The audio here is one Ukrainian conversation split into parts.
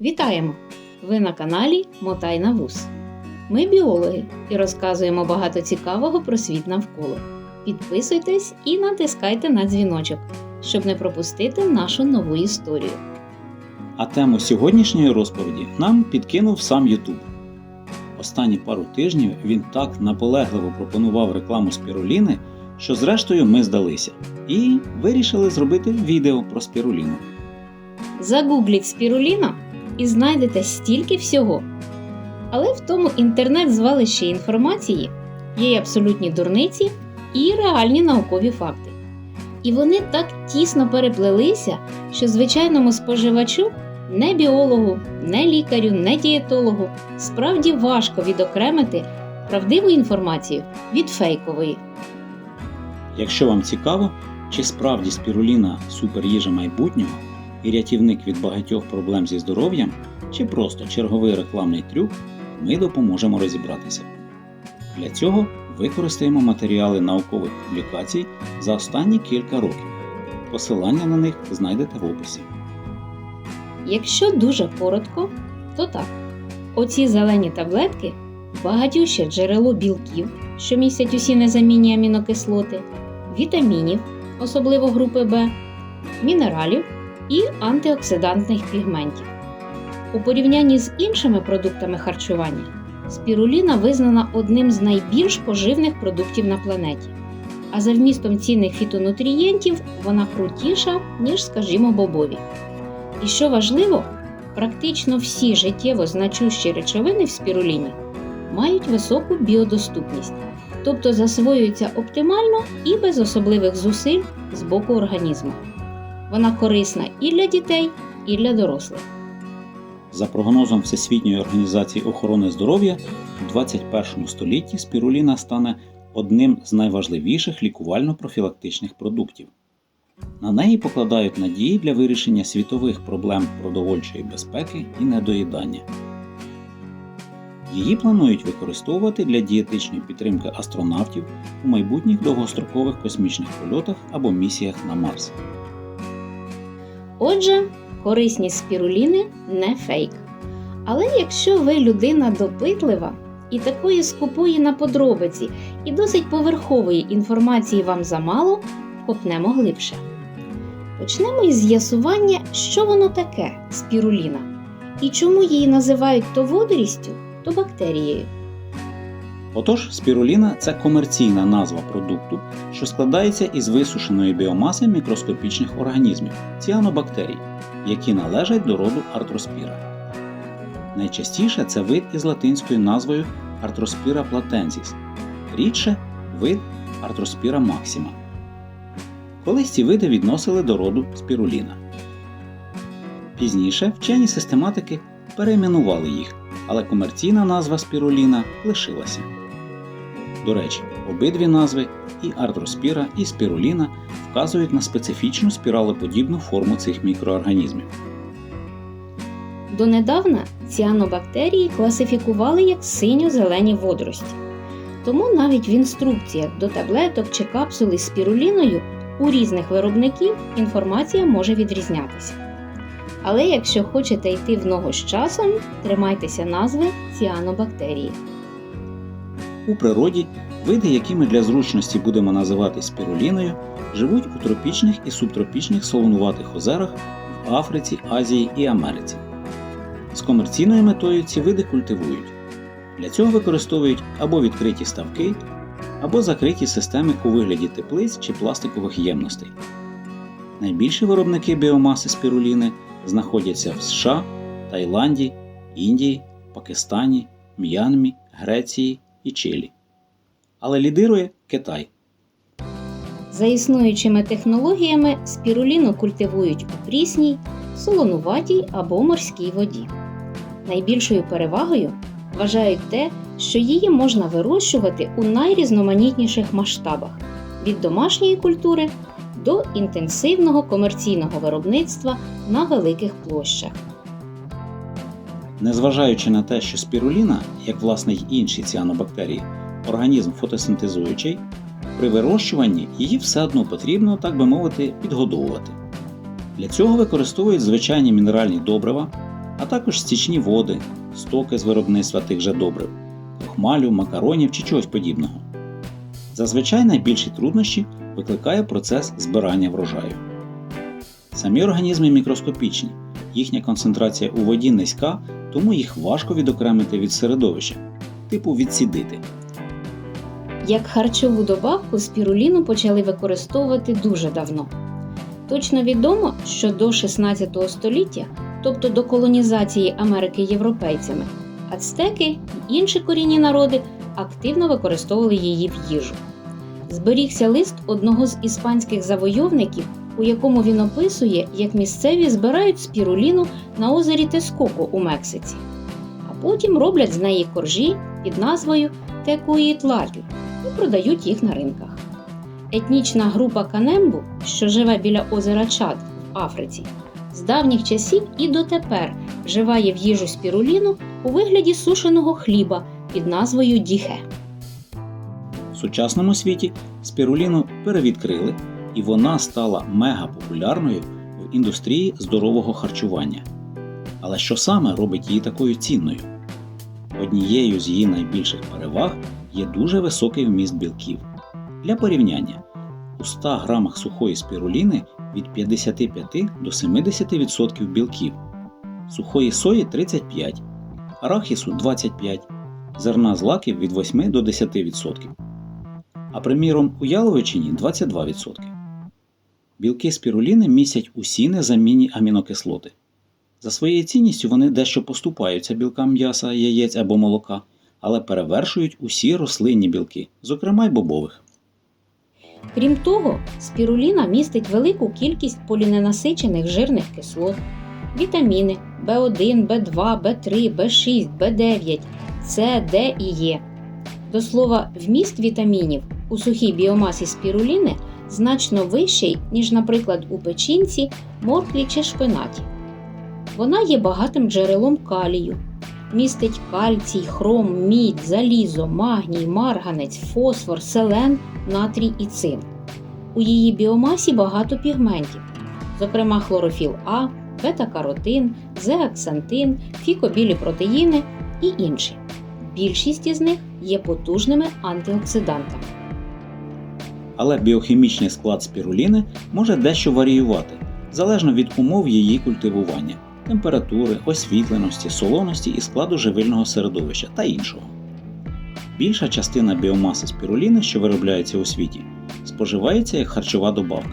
Вітаємо! Ви на каналі Мотай на вус. Ми біологи і розказуємо багато цікавого про світ навколо. Підписуйтесь і натискайте на дзвіночок, щоб не пропустити нашу нову історію. А тему сьогоднішньої розповіді нам підкинув сам Ютуб. Останні пару тижнів він так наполегливо пропонував рекламу спіруліни, що зрештою ми здалися і вирішили зробити відео про спіруліну. Загугліть спіруліна і знайдете стільки всього. Але в тому інтернет-звалищі інформації є й абсолютні дурниці і реальні наукові факти. І вони так тісно переплелися, що звичайному споживачу, не біологу, не лікарю, не дієтологу справді важко відокремити правдиву інформацію від фейкової. Якщо вам цікаво, чи справді спіруліна суперїжа майбутнього і рятівник від багатьох проблем зі здоров'ям, чи просто черговий рекламний трюк, ми допоможемо розібратися. Для цього використаємо матеріали наукових публікацій за останні кілька років. Посилання на них знайдете в описі. Якщо дуже коротко, то так. Оці зелені таблетки багатюще джерело білків, що містять усі незамінні амінокислоти, вітамінів, особливо групи В, мінералів і антиоксидантних пігментів. У порівнянні з іншими продуктами харчування, спіруліна визнана одним з найбільш поживних продуктів на планеті. А за вмістом цінних фітонутрієнтів вона крутіша, ніж, скажімо, бобові. І що важливо, практично всі життєво значущі речовини в спіруліні мають високу біодоступність, тобто засвоюються оптимально і без особливих зусиль з боку організму. Вона корисна і для дітей, і для дорослих. За прогнозом Всесвітньої організації охорони здоров'я, у 21 столітті спіруліна стане одним з найважливіших лікувально-профілактичних продуктів. На неї покладають надії для вирішення світових проблем продовольчої безпеки і недоїдання. Її планують використовувати для дієтичної підтримки астронавтів у майбутніх довгострокових космічних польотах або місіях на Марс. Отже, корисність спіруліни не фейк. Але якщо ви людина допитлива і такої скупої на подробиці і досить поверхової інформації вам замало, копнемо глибше. Почнемо із з'ясування, що воно таке спіруліна і чому її називають то водорістю, то бактерією. Отож, спіруліна це комерційна назва продукту, що складається із висушеної біомаси мікроскопічних організмів ціанобактерій, які належать до роду артроспіра. Найчастіше це вид із латинською назвою Arthrospira platensis, рідше вид Arthrospira maxima. Колись ці види відносили до роду спіруліна. Пізніше вчені систематики перейменували їх, але комерційна назва спіруліна лишилася. До речі, обидві назви і артроспіра, і спіруліна вказують на специфічну спіралеподібну форму цих мікроорганізмів. Донедавна ціанобактерії класифікували як синьо-зелені водорості. Тому навіть в інструкціях до таблеток чи капсул із спіруліною у різних виробників інформація може відрізнятися. Але якщо хочете йти в ногу з часом, тримайтеся назви ціанобактерії. У природі види, які ми для зручності будемо називати спіруліною, живуть у тропічних і субтропічних солонуватих озерах в Африці, Азії і Америці. З комерційною метою ці види культивують. Для цього використовують або відкриті ставки, або закриті системи у вигляді теплиць чи пластикових ємностей. Найбільші виробники біомаси спіруліни знаходяться в США, Таїланді, Індії, Пакистані, М'янмі, Греції і Чилі. Але лідирує Китай. За існуючими технологіями спіруліну культивують у прісній, солонуватій або морській воді. Найбільшою перевагою вважають те, що її можна вирощувати у найрізноманітніших масштабах від домашньої культури до інтенсивного комерційного виробництва на великих площах. Незважаючи на те, що спіруліна, як власне й інші ціанобактерії, організм фотосинтезуючий, при вирощуванні її все одно потрібно, так би мовити, підгодовувати. Для цього використовують звичайні мінеральні добрива, а також стічні води, стоки з виробництва тих же добрив, крохмалю, макаронів чи чогось подібного. Зазвичай найбільші труднощі викликає процес збирання врожаю. Самі організми мікроскопічні, їхня концентрація у воді низька, тому їх важко відокремити від середовища, типу відсідити. Як харчову добавку спіруліну почали використовувати дуже давно. Точно відомо, що до 16 століття, тобто до колонізації Америки європейцями, ацтеки й інші корінні народи активно використовували її в їжу. Зберігся лист одного з іспанських завойовників, у якому він описує, як місцеві збирають спіруліну на озері Тескоко у Мексиці, а потім роблять з неї коржі під назвою Текуїтлатль і продають їх на ринках. Етнічна група Канембу, що живе біля озера Чад в Африці, з давніх часів і дотепер вживає в їжу спіруліну у вигляді сушеного хліба під назвою діхе. В сучасному світі спіруліну перевідкрили, і вона стала мегапопулярною в індустрії здорового харчування. Але що саме робить її такою цінною? Однією з її найбільших переваг є дуже високий вміст білків. Для порівняння, у 100 грамах сухої спіруліни від 55 до 70% білків, сухої сої 35, арахісу 25, зерна злаків від 8 до 10%. А приміром у яловичині 22%. Білки спіруліни містять усі незамінні амінокислоти. За своєю цінністю вони дещо поступаються білкам м'яса, яєць або молока, але перевершують усі рослинні білки, зокрема й бобових. Крім того, спіруліна містить велику кількість поліненасичених жирних кислот, вітаміни В1, В2, В3, В6, В9, С, Д і Е. До слова, вміст вітамінів у сухій біомасі спіруліни значно вищий, ніж, наприклад, у печінці, моркві чи шпинаті. Вона є багатим джерелом калію, містить кальцій, хром, мідь, залізо, магній, марганець, фосфор, селен, натрій і цинк. У її біомасі багато пігментів, зокрема хлорофіл А, бета-каротин, зеаксантин, фікобілі протеїни і інші. Більшість із них є потужними антиоксидантами. Але біохімічний склад спіруліни може дещо варіювати залежно від умов її культивування, температури, освітленості, солоності і складу живильного середовища та іншого. Більша частина біомаси спіруліни, що виробляється у світі, споживається як харчова добавка.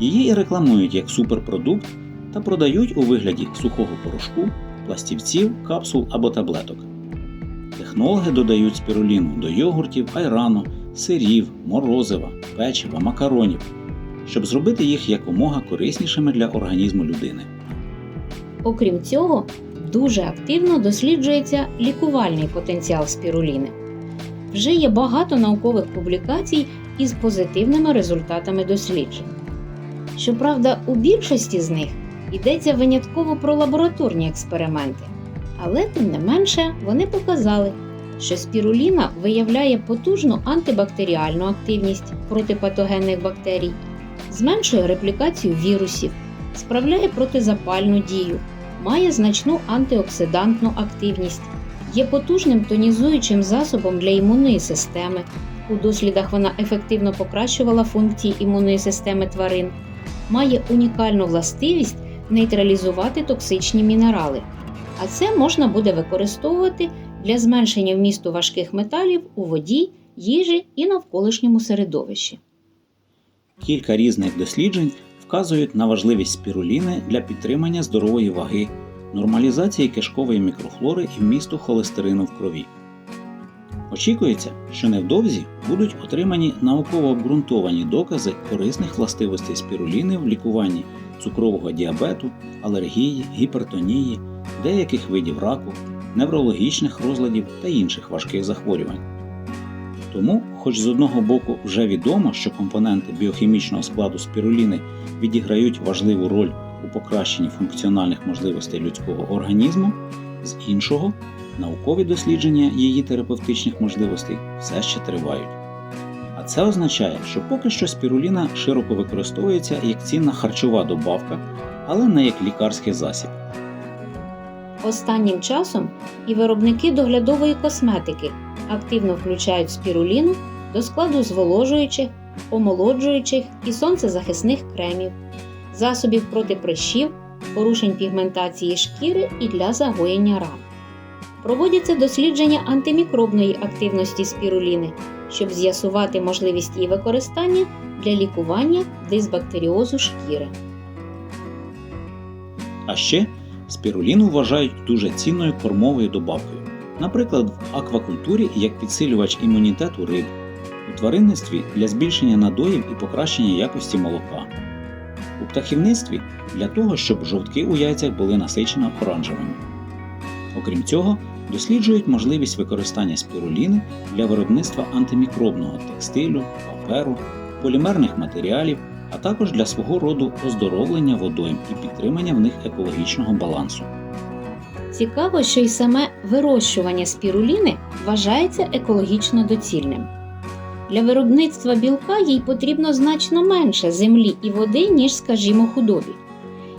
Її і рекламують як суперпродукт та продають у вигляді сухого порошку, пластівців, капсул або таблеток. Технологи додають спіруліну до йогуртів, айрану, сирів, морозива, печива, макаронів, щоб зробити їх якомога кориснішими для організму людини. Окрім цього, дуже активно досліджується лікувальний потенціал спіруліни. Вже є багато наукових публікацій із позитивними результатами досліджень. Щоправда, у більшості з них йдеться винятково про лабораторні експерименти, але тим не менше вони показали, що спіруліна виявляє потужну антибактеріальну активність проти патогенних бактерій, зменшує реплікацію вірусів, справляє протизапальну дію, має значну антиоксидантну активність, є потужним тонізуючим засобом для імунної системи. У дослідах вона ефективно покращувала функції імунної системи тварин, має унікальну властивість нейтралізувати токсичні мінерали. А це можна буде використовувати для зменшення вмісту важких металів у воді, їжі і навколишньому середовищі. Кілька різних досліджень вказують на важливість спіруліни для підтримання здорової ваги, нормалізації кишкової мікрофлори і вмісту холестерину в крові. Очікується, що невдовзі будуть отримані науково обґрунтовані докази корисних властивостей спіруліни в лікуванні цукрового діабету, алергії, гіпертонії, деяких видів раку, неврологічних розладів та інших важких захворювань. Тому, хоч з одного боку вже відомо, що компоненти біохімічного складу спіруліни відіграють важливу роль у покращенні функціональних можливостей людського організму, з іншого наукові дослідження її терапевтичних можливостей все ще тривають. А це означає, що поки що спіруліна широко використовується як цінна харчова добавка, але не як лікарський засіб. Останнім часом і виробники доглядової косметики активно включають спіруліну до складу зволожуючих, омолоджуючих і сонцезахисних кремів, засобів проти прищів, порушень пігментації шкіри і для загоєння ран. Проводяться дослідження антимікробної активності спіруліни, щоб з'ясувати можливість її використання для лікування дисбактеріозу шкіри. А ще спіруліну вважають дуже цінною кормовою добавкою, наприклад, в аквакультурі як підсилювач імунітету риб, у тваринництві для збільшення надоїв і покращення якості молока, у птахівництві для того, щоб жовтки у яйцях були насичено оранжевими. Окрім цього, досліджують можливість використання спіруліни для виробництва антимікробного текстилю, паперу, полімерних матеріалів, а також для свого роду оздоровлення водойм і підтримання в них екологічного балансу. Цікаво, що й саме вирощування спіруліни вважається екологічно доцільним. Для виробництва білка їй потрібно значно менше землі і води, ніж, скажімо, худобі.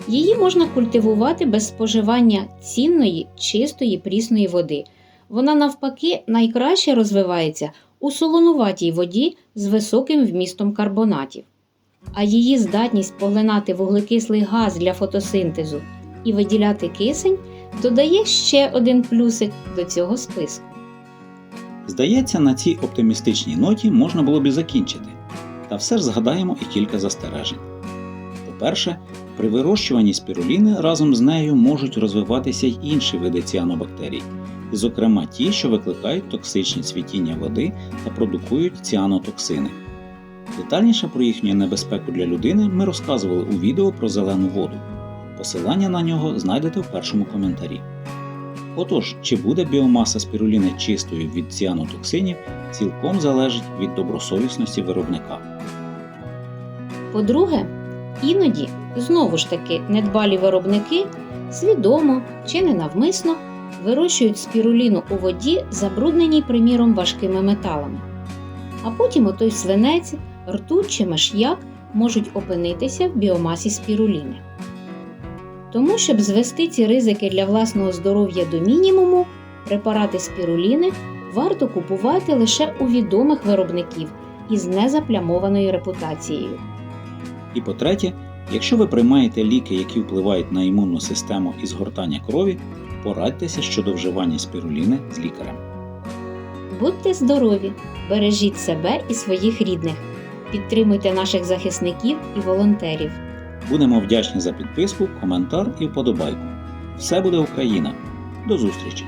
Її можна культивувати без споживання цінної, чистої прісної води. Вона, навпаки, найкраще розвивається у солонуватій воді з високим вмістом карбонатів. А її здатність поглинати вуглекислий газ для фотосинтезу і виділяти кисень додає ще один плюсик до цього списку. Здається, на цій оптимістичній ноті можна було б і закінчити. Та все ж згадаємо і кілька застережень. По-перше, при вирощуванні спіруліни разом з нею можуть розвиватися й інші види ціанобактерій, зокрема ті, що викликають токсичні цвітіння води та продукують ціанотоксини. Детальніше про їхню небезпеку для людини ми розказували у відео про зелену воду. Посилання на нього знайдете в першому коментарі. Отож, чи буде біомаса спіруліни чистою від ціанотоксинів, цілком залежить від добросовісності виробника. По-друге, іноді, знову ж таки, недбалі виробники свідомо чи ненавмисно вирощують спіруліну у воді, забрудненій, приміром, важкими металами. А потім отой свинець, ртуть чи миш'як можуть опинитися в біомасі спіруліни. Тому, щоб звести ці ризики для власного здоров'я до мінімуму, препарати спіруліни варто купувати лише у відомих виробників із незаплямованою репутацією. І по-третє, якщо ви приймаєте ліки, які впливають на імунну систему і згортання крові, порадьтеся щодо вживання спіруліни з лікарем. Будьте здорові, бережіть себе і своїх рідних, підтримуйте наших захисників і волонтерів. Будемо вдячні за підписку, коментар і вподобайку. Все буде Україна! До зустрічі!